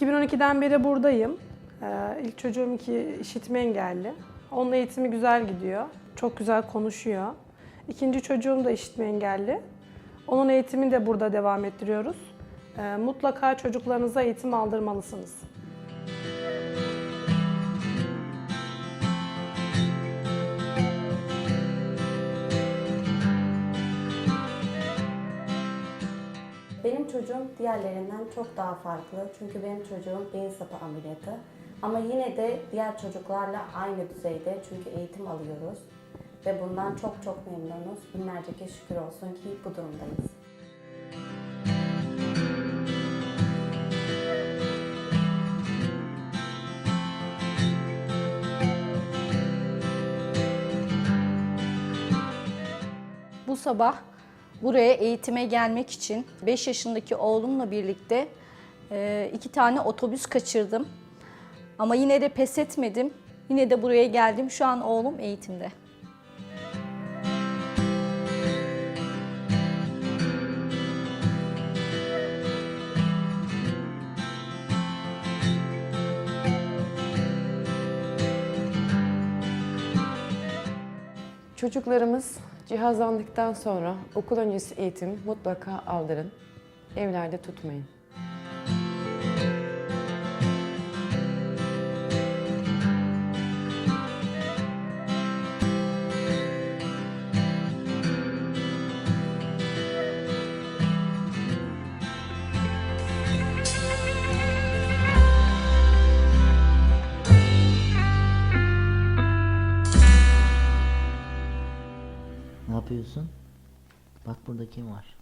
2012'den beri buradayım. Ee, ilk çocuğum iki işitme engelli. Onun eğitimi güzel gidiyor. Çok güzel konuşuyor. İkinci çocuğum da işitme engelli. Onun eğitimini de burada devam ettiriyoruz. Ee, mutlaka çocuklarınıza eğitim aldırmalısınız. Benim çocuğum diğerlerinden çok daha farklı. Çünkü benim çocuğum beyin sapı ameliyatı. Ama yine de diğer çocuklarla aynı düzeyde çünkü eğitim alıyoruz. Ve bundan çok çok memnunuz. Binlerce kez şükür olsun ki bu durumdayız. Bu sabah buraya eğitime gelmek için 5 yaşındaki oğlumla birlikte e, iki tane otobüs kaçırdım. Ama yine de pes etmedim. Yine de buraya geldim. Şu an oğlum eğitimde. Çocuklarımız cihazlandıktan sonra okul öncesi eğitim mutlaka aldırın. Evlerde tutmayın. Ne yapıyorsun? Bak burada kim var?